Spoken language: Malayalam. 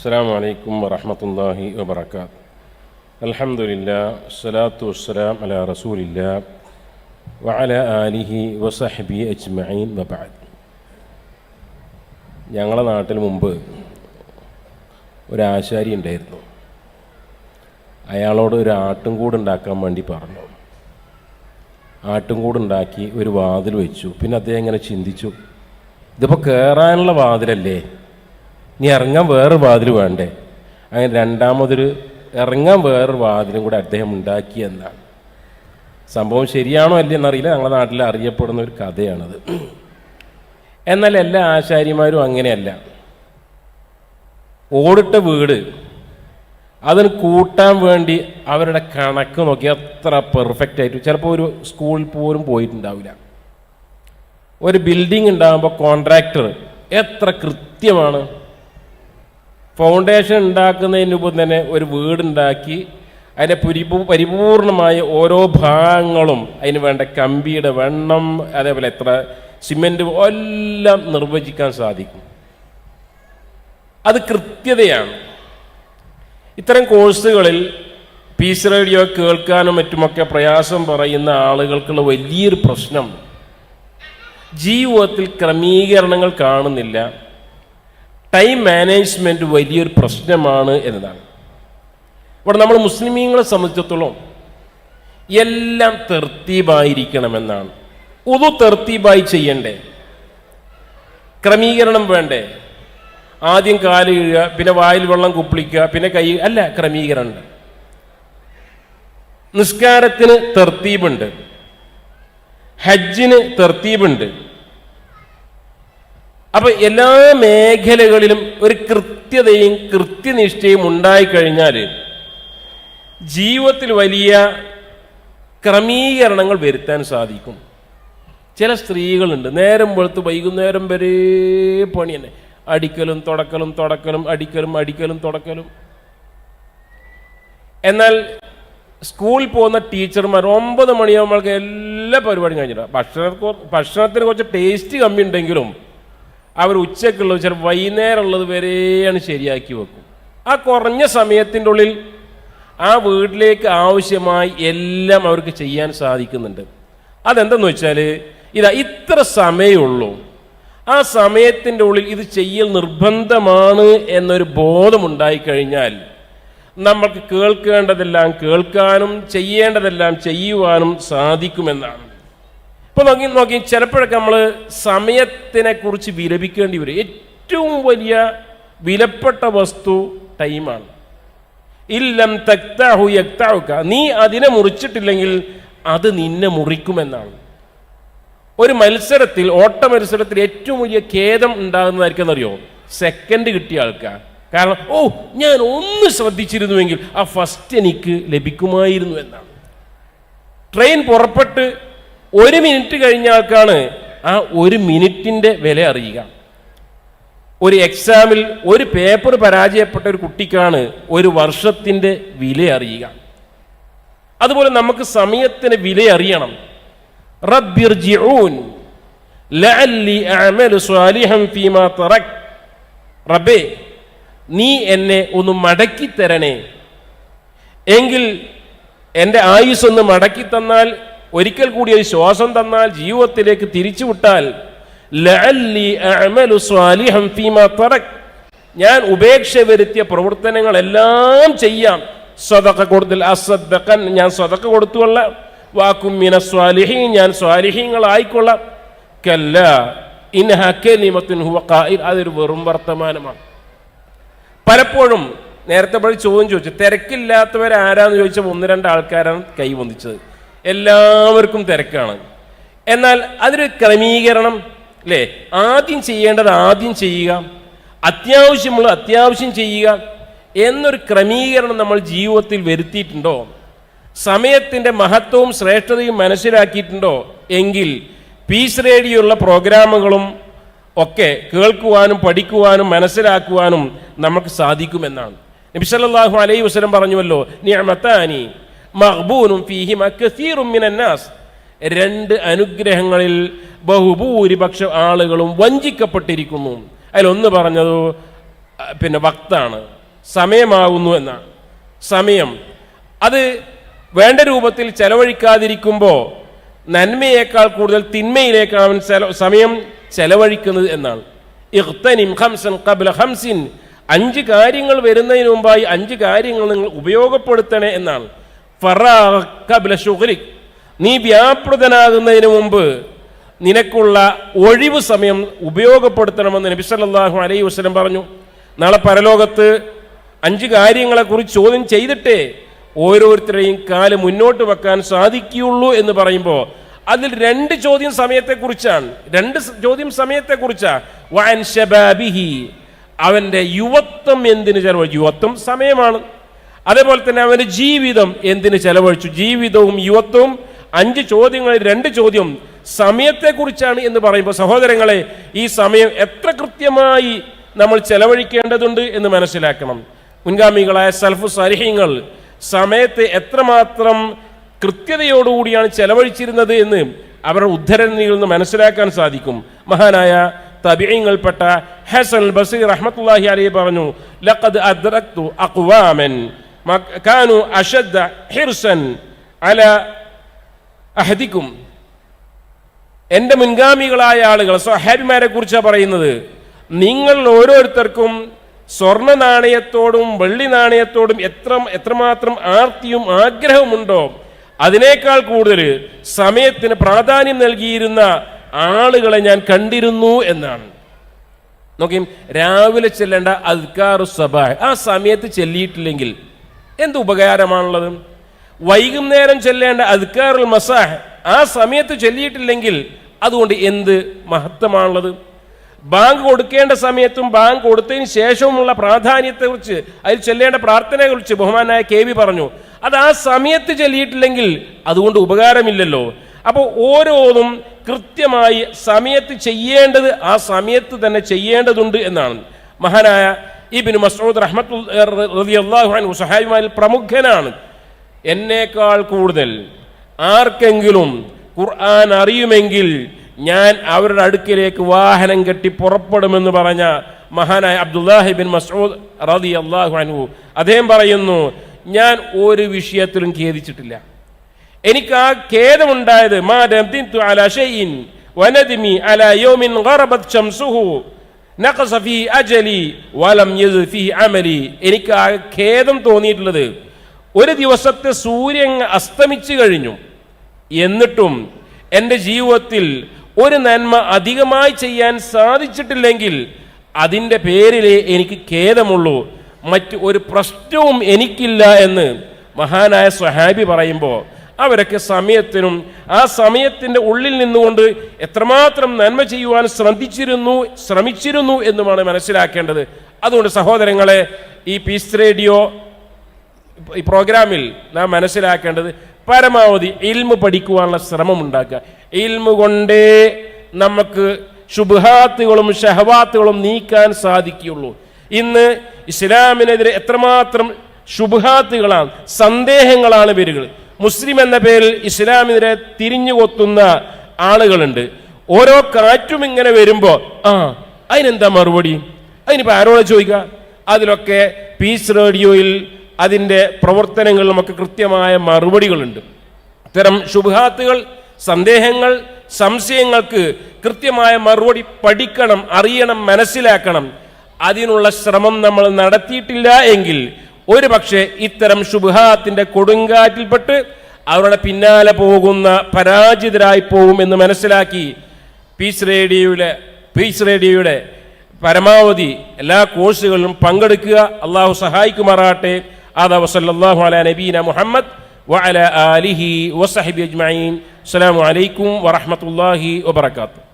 السلام عليكم ورحمة الله وبركاته الحمد لله الصلاة والسلام على رسول الله وعلى آله وصحبه أجمعين وبعد ഞങ്ങളെ നാട്ടിൽ മുമ്പ് ഒരു ആശാരി ഉണ്ടായിരുന്നു അയാളോട് ഒരു ആട്ടും കൂട് ഉണ്ടാക്കാൻ വേണ്ടി പറഞ്ഞു ആട്ടും കൂട് ഉണ്ടാക്കി ഒരു വാതിൽ വെച്ചു പിന്നെ അദ്ദേഹം ഇങ്ങനെ ചിന്തിച്ചു ഇതിപ്പോൾ കയറാനുള്ള വാതിലല്ലേ ഇനി ഇറങ്ങാൻ വേറൊരു വാതിൽ വേണ്ടേ? അങ്ങനെ രണ്ടാമതൊരു ഇറങ്ങാൻ വേറൊരു വാതിലും കൂടെ അദ്ദേഹം ഉണ്ടാക്കി എന്നാണ്. സംഭവം ശരിയാണോ അല്ലേ എന്നറിയില്ല. ഞങ്ങളുടെ നാട്ടിൽ അറിയപ്പെടുന്ന ഒരു കഥയാണത്. എന്നാൽ എല്ലാ ആശാരിമാരും അങ്ങനെയല്ല. ഓടിട്ട വീട് അതിന് കൂട്ടാൻ വേണ്ടി അവരുടെ കണക്ക് നോക്കി എത്ര പെർഫെക്റ്റ് ആയിട്ട്. ചിലപ്പോൾ ഒരു സ്കൂളിൽ പോലും പോയിട്ടുണ്ടാവില്ല. ഒരു ബിൽഡിംഗ് ഉണ്ടാകുമ്പോൾ കോൺട്രാക്ടർ എത്ര കൃത്യമാണ്? ഫൗണ്ടേഷൻ ഉണ്ടാക്കുന്നതിന് മുമ്പ് തന്നെ ഒരു വീടുണ്ടാക്കി അതിന്റെ പരിപൂ പരിപൂർണമായ ഓരോ ഭാഗങ്ങളും അതിന് വേണ്ട കമ്പിയുടെ വെണ്ണം അതേപോലെ എത്ര സിമെന്റ് എല്ലാം നിർവചിക്കാൻ സാധിക്കും. അത് കൃത്യതയാണ്. ഇത്തരം കോഴ്സുകളിൽ പീസ് റേഡിയോ കേൾക്കാനും മറ്റുമൊക്കെ പ്രയാസം പറയുന്ന ആളുകൾക്കുള്ള വലിയൊരു പ്രശ്നം ജീവിതത്തിൽ ക്രമീകരണങ്ങൾ കാണുന്നില്ല. ടൈം മാനേജ്മെന്റ് വലിയൊരു പ്രശ്നമാണ് എന്നതാണ്. ഇവിടെ നമ്മൾ മുസ്ലിമീങ്ങളെ സംബന്ധിച്ചിടത്തോളം എല്ലാം തെർത്തീബായിരിക്കണമെന്നാണ്. ഉതു തെർത്തീബായി ചെയ്യണ്ടേ? ക്രമീകരണം വേണ്ടേ? ആദ്യം കാൽ കീഴുക പിന്നെ വായിൽ വെള്ളം കുപ്പിളിക്കുക പിന്നെ കൈ അല്ല ക്രമീകരണം. നിസ്കാരത്തിന് തെർത്തീബുണ്ട്. ഹജ്ജിന് തെർത്തീബുണ്ട്. അപ്പൊ എല്ലാ മേഖലകളിലും ഒരു കൃത്യതയും കൃത്യനിഷ്ഠയും ഉണ്ടായിക്കഴിഞ്ഞാൽ ജീവിതത്തിൽ വലിയ ക്രമീകരണങ്ങൾ വരുത്താൻ സാധിക്കും. ചില സ്ത്രീകളുണ്ട്. നേരം വെളുത്ത് വൈകുന്നേരം വരെ പണി തന്നെ. അടിക്കലും തുടക്കലും തുടക്കലും അടിക്കലും അടിക്കലും തുടക്കലും. എന്നാൽ സ്കൂളിൽ പോകുന്ന ടീച്ചർമാർ ഒമ്പത് മണിയാകുമ്പോഴേക്ക് എല്ലാ പരിപാടിയും കഴിഞ്ഞിട്ടാണ് ഭക്ഷണ ഭക്ഷണത്തിന് കുറച്ച് ടേസ്റ്റ് കമ്മി ഉണ്ടെങ്കിലും അവർ ഉച്ചക്കുള്ളത് ചില വൈകുന്നേരം ഉള്ളത് വരെയാണ് ശരിയാക്കി വെക്കും. ആ കുറഞ്ഞ സമയത്തിന്റെ ഉള്ളിൽ ആ വീട്ടിലേക്ക് ആവശ്യമായി എല്ലാം അവർക്ക് ചെയ്യാൻ സാധിക്കുന്നുണ്ട്. അതെന്തെന്ന് വെച്ചാൽ ഇതാ ഇത്ര സമയമുള്ളൂ ആ സമയത്തിന്റെ ഉള്ളിൽ ഇത് ചെയ്യൽ നിർബന്ധമാണ് എന്നൊരു ബോധമുണ്ടായിക്കഴിഞ്ഞാൽ നമ്മൾക്ക് കേൾക്കേണ്ടതെല്ലാം കേൾക്കാനും ചെയ്യേണ്ടതെല്ലാം ചെയ്യുവാനും സാധിക്കുമെന്നാണ്. ഇപ്പോൾ നോക്കി നോക്കി ചിലപ്പോഴൊക്കെ നമ്മൾ സമയത്തിനെ കുറിച്ച് വിലപിക്കേണ്ടി വരും. ഏറ്റവും വലിയ വിലപ്പെട്ട വസ്തു ടൈമാണ്. ഇല്ലം തക്താഹു യക്താഹുക്ക നീ അതിനെ മുറിച്ചിട്ടില്ലെങ്കിൽ അത് നിന്നെ മുറിക്കുമെന്നാണ്. ഒരു മത്സരത്തിൽ ഓട്ട മത്സരത്തിൽ ഏറ്റവും വലിയ ഖേദം ഉണ്ടാകുന്നതായിരിക്കും അറിയോ സെക്കൻഡ് കിട്ടിയ ആൾക്കാർ കാരണം ഓ ഞാൻ ഒന്ന് ശ്രദ്ധിച്ചിരുന്നുവെങ്കിൽ ആ ഫസ്റ്റ് എനിക്ക് ലഭിക്കുമായിരുന്നു എന്നാണ്. ട്രെയിൻ പുറപ്പെട്ട് ഒരു മിനിറ്റ് കഴിഞ്ഞ ആൾക്കാണ് ആ ഒരു മിനിറ്റിന്റെ വില അറിയുക. ഒരു എക്സാമിൽ ഒരു പേപ്പർ പരാജയപ്പെട്ട ഒരു കുട്ടിക്കാണ് ഒരു വർഷത്തിന്റെ വില അറിയുക. അതുപോലെ നമുക്ക് സമയത്തിന് വില അറിയണം. സ്വാലിഹൻ റബ്ബേ നീ എന്നെ ഒന്ന് മടക്കി തരണേ എങ്കിൽ എന്റെ ആയുസ് ഒന്ന് മടക്കി തന്നാൽ ഒരിക്കൽ കൂടി ഒരു ശ്വാസം തന്നാൽ ജീവിതത്തിലേക്ക് തിരിച്ചു വിട്ടാൽ ഞാൻ ഉപേക്ഷ വരുത്തിയ പ്രവർത്തനങ്ങളെല്ലാം ചെയ്യാം. സ്വതക്ക കൊടുത്തിൽ അസദ്ക്കൻ ഞാൻ സ്വതക്ക കൊടുത്തുകൊള്ളാം. വാക്കും മിന സ്വാലിഹീൻ ഞാൻ സ്വാലിഹീങ്ങളായിക്കൊള്ളാം. കല്ല ഇൻഹ കലിമത്തുൻ ഹുവ ഖായിൽ അതൊരു വെറും വർത്തമാനമാണ്. പലപ്പോഴും നേരത്തെ പോയി ചോദ്യം ചോദിച്ചു തിരക്കില്ലാത്തവരാരാന്ന് ചോദിച്ചപ്പോൾ ഒന്ന് രണ്ട് ആൾക്കാരാണ് കൈ പൊന്തിച്ചത്. എല്ലാവർക്കും തിരക്കാണ്. എന്നാൽ അതൊരു ക്രമീകരണം അല്ലേ ആദ്യം ചെയ്യേണ്ടത് ആദ്യം ചെയ്യുക. അത്യാവശ്യമുള്ള അത്യാവശ്യം ചെയ്യുക എന്നൊരു ക്രമീകരണം നമ്മൾ ജീവിതത്തിൽ വരുത്തിയിട്ടുണ്ടോ? സമയത്തിന്റെ മഹത്വവും ശ്രേഷ്ഠതയും മനസ്സിലാക്കിയിട്ടുണ്ടോ? എങ്കിൽ പീസ് റേഡിയോയുള്ള പ്രോഗ്രാമുകളും ഒക്കെ കേൾക്കുവാനും പഠിക്കുവാനും മനസ്സിലാക്കുവാനും നമുക്ക് സാധിക്കുമെന്നാണ്. നബി സല്ലല്ലാഹു അലൈഹി വസല്ലം പറഞ്ഞുവല്ലോ നിഅമത്താനി മഖ്ബൂനും ഫീഹിമ കസീറും മിനന്നാസ് രണ്ട് അനുഗ്രഹങ്ങളിൽ ബഹുഭൂരിപക്ഷ ആളുകളും വഞ്ചിക്കപ്പെട്ടിരിക്കുന്നു. അതിലൊന്ന് പറഞ്ഞത് പിന്നെ വക്താണ്. സമയമാകുന്നു എന്നാണ് സമയം. അത് വേണ്ട രൂപത്തിൽ ചെലവഴിക്കാതിരിക്കുമ്പോൾ നന്മയേക്കാൾ കൂടുതൽ തിന്മയിലേക്കാണ് അവൻ സമയം ചെലവഴിക്കുന്നത് എന്നാണ്. ഇഖ്തനിം ഹംസൻ ഖബ്ല ഹംസിൻ അഞ്ച് കാര്യങ്ങൾ വരുന്നതിന് മുമ്പായി അഞ്ച് കാര്യങ്ങൾ നിങ്ങൾ ഉപയോഗപ്പെടുത്തണേ എന്നാണ്. ഫറാഖ് ഖബ്ല ശുഗ്ലിക് നീ വ്യാപൃതനാകുന്നതിന് മുമ്പ് നിനക്കുള്ള ഒഴിവ് സമയം ഉപയോഗപ്പെടുത്തണമെന്ന് നബി സല്ലല്ലാഹു അലൈഹി വസല്ലം പറഞ്ഞു. നാളെ പരലോകത്ത് അഞ്ച് കാര്യങ്ങളെക്കുറിച്ച് ചോദ്യം ചെയ്തിട്ടേ ഓരോരുത്തരെയും കാൽ മുന്നോട്ട് വെക്കാൻ സാധിക്കുകയുള്ളൂ എന്ന് പറയുമ്പോൾ അതിൽ രണ്ട് ചോദ്യം സമയത്തെക്കുറിച്ചാണ്. രണ്ട് ചോദ്യം സമയത്തെക്കുറിച്ചാണ് വൻ ഷബാബിഹി അവന്റെ യുവത്വം എന്തിനു ചെലവഴിച്ചു? യുവത്വം സമയമാണ്. അതേപോലെ തന്നെ അവന്റെ ജീവിതം എന്തിന് ചെലവഴിച്ചു? ജീവിതവും യുവത്വവും അഞ്ച് ചോദ്യങ്ങളിൽ രണ്ട് ചോദ്യം സമയത്തെക്കുറിച്ചാണ് എന്ന് പറയുമ്പോൾ സഹോദരങ്ങളെ ഈ സമയം എത്ര കൃത്യമായി നമ്മൾ ചെലവഴിക്കേണ്ടതുണ്ട് എന്ന് മനസ്സിലാക്കണം. മുൻഗാമികളായ സൽഫു സരിഹ്യങ്ങൾ സമയത്തെ എത്രമാത്രം കൃത്യതയോടുകൂടിയാണ് ചെലവഴിച്ചിരുന്നത് എന്ന് അവരുടെ ഉദ്ധരണിയിൽ നിന്ന് മനസ്സിലാക്കാൻ സാധിക്കും. മഹാനായ തബിയങ്ങൾപ്പെട്ട ഹസൻ ബസീർ റഹ്മത്തുള്ളാഹി അലൈഹി പറഞ്ഞു ലഖദ് അദ്രക്തു അഖ്വാമൻ. മ- أشد حرصا على أحدكم എന്റെ മുൻഗാമികളായ ആളുകൾ സഹാബിമാരെ കുറിച്ചാണ് പറയുന്നത് നിങ്ങൾ ഓരോരുത്തർക്കും സ്വർണ നാണയത്തോടും വെള്ളി നാണയത്തോടും എത്ര എത്രമാത്രം ആർത്തിയും ആഗ്രഹമുണ്ടോ അതിനേക്കാൾ കൂടുതൽ സമയത്തിന് പ്രാധാന്യം നൽകിയിരുന്ന ആളുകളെ ഞാൻ കണ്ടിരുന്നു എന്നാണ്. നോക്കി രാവിലെ ചെല്ലേണ്ട അദ്കാറു സബാ ആ സമയത്ത് ചെല്ലിയിട്ടില്ലെങ്കിൽ എന്ത് ഉപകാരമാണുള്ളത്? വൈകുന്നേരം ചെല്ലേണ്ട അദ്ക്കാറുൽ മസാഹ് ആ സമയത്ത് ചൊല്ലിയിട്ടില്ലെങ്കിൽ അതുകൊണ്ട് എന്ത് മഹത്വമാണുള്ളത്? ബാങ്ക് കൊടുക്കേണ്ട സമയത്തും ബാങ്ക് കൊടുത്തതിന് ശേഷവുമുള്ള പ്രാധാന്യത്തെക്കുറിച്ച് അതിൽ ചെല്ലേണ്ട പ്രാർത്ഥനയെക്കുറിച്ച് ബഹുമാനായ കെ വി പറഞ്ഞു. അത് ആ സമയത്ത് ചൊല്ലിയിട്ടില്ലെങ്കിൽ അതുകൊണ്ട് ഉപകാരമില്ലല്ലോ. അപ്പോൾ ഓരോന്നും കൃത്യമായി സമയത്ത് ചെയ്യേണ്ടത് ആ സമയത്ത് തന്നെ ചെയ്യേണ്ടതുണ്ട് എന്നാണ്. മഹാനായ ഇബിന് മസൂദ് റഹ്മത്തു റളിയല്ലാഹു സഹായിമാരിൽ പ്രമുഖനാണ്. എന്നേക്കാൾ കൂടുതൽ ആർക്കെങ്കിലും ഖുർആൻ അറിയുമെങ്കിൽ ഞാൻ അവരുടെ അടുക്കിലേക്ക് വാഹനം കെട്ടി പുറപ്പെടുമെന്ന് പറഞ്ഞ മഹാനായ അബ്ദുല്ലാഹി ബിൻ മസൂദ് റതി അള്ളാഹു അനു അദ്ദേഹം പറയുന്നു ഞാൻ ഒരു വിഷയത്തിലും ഖേദിച്ചിട്ടില്ല. എനിക്ക് ആ ഖേദമുണ്ടായത് മാ അല ഷൈഇൻ വനദിമി അലാ യൗമിൻ ഗറബത് ശംസുഹു നഖസ ഫീ അജലി വലം യസ് ഫീ അമലി. എനിക്ക് ആ ഖേദം തോന്നിയിട്ടുള്ളത് ഒരു ദിവസത്തെ സൂര്യൻ അസ്തമിച്ചു കഴിഞ്ഞു. എന്നിട്ടും എന്റെ ജീവിതത്തിൽ ഒരു നന്മ അധികമായി ചെയ്യാൻ സാധിച്ചിട്ടില്ലെങ്കിൽ അതിന്റെ പേരിലേ എനിക്ക് ഖേദമുള്ളൂ. മറ്റ് ഒരു പ്രശ്നവും എനിക്കില്ല എന്ന് മഹാനായ സ്വഹാബി പറയുമ്പോൾ അവരൊക്കെ സമയത്തിനും ആ സമയത്തിന്റെ ഉള്ളിൽ നിന്നുകൊണ്ട് എത്രമാത്രം നന്മ ചെയ്യുവാൻ ശ്രദ്ധിച്ചിരുന്നു ശ്രമിച്ചിരുന്നു എന്നുമാണ് മനസ്സിലാക്കേണ്ടത്. അതുകൊണ്ട് സഹോദരങ്ങളെ ഈ പീസ് റേഡിയോ ഈ പ്രോഗ്രാമിൽ നാം മനസ്സിലാക്കേണ്ടത് പരമാവധി ഇൽമു പഠിക്കുവാനുള്ള ശ്രമം ഉണ്ടാക്കുക ഇൽമു കൊണ്ടേ നമുക്ക് ശുഭാത്തുകളും ഷഹവാത്തുകളും നീക്കാൻ സാധിക്കുകയുള്ളൂ. ഇന്ന് ഇസ്ലാമിനെതിരെ എത്രമാത്രം ശുഭാത്തുകളാണ് സന്ദേഹങ്ങളാണ് പേരുകൾ മുസ്ലിം എന്ന പേരിൽ ഇസ്ലാമിനെതിരെ തിരിഞ്ഞു കൊത്തുന്ന ആളുകളുണ്ട്. ഓരോ കാറ്റും ഇങ്ങനെ വരുമ്പോൾ ആ അതിനെന്താ മറുപടി? അതിനിപ്പോൾ ആരോടെ ചോദിക്കുക? അതിലൊക്കെ പീസ് റേഡിയോയിൽ അതിന്റെ നമുക്ക് കൃത്യമായ മറുപടികളുണ്ട്. ഇത്തരം ശുഭാത്തുകൾ സന്ദേഹങ്ങൾ സംശയങ്ങൾക്ക് കൃത്യമായ മറുപടി പഠിക്കണം അറിയണം മനസ്സിലാക്കണം. അതിനുള്ള ശ്രമം നമ്മൾ നടത്തിയിട്ടില്ല എങ്കിൽ ഒരു പക്ഷേ ഇത്തരം ശുഭഹാത്തിന്റെ കൊടുങ്കാറ്റിൽപ്പെട്ട് അവരുടെ പിന്നാലെ പോകുന്ന പരാജിതരായി പോകുമെന്ന് മനസ്സിലാക്കി പീസ് റേഡിയോയുടെ പീസ് റേഡിയോയുടെ പരമാവധി എല്ലാ കോഴ്സുകളിലും പങ്കെടുക്കുക. അള്ളാഹു സഹായിക്കുമാറാട്ടെ ആദാ വസല്ലാഹു അല നബീന മുഹമ്മദ് വഅല ആലിഹി വസഹബി അജ്മീൻ അസ്സാം വലൈക്കും വറഹമത്തല്ലാഹി വാത്തു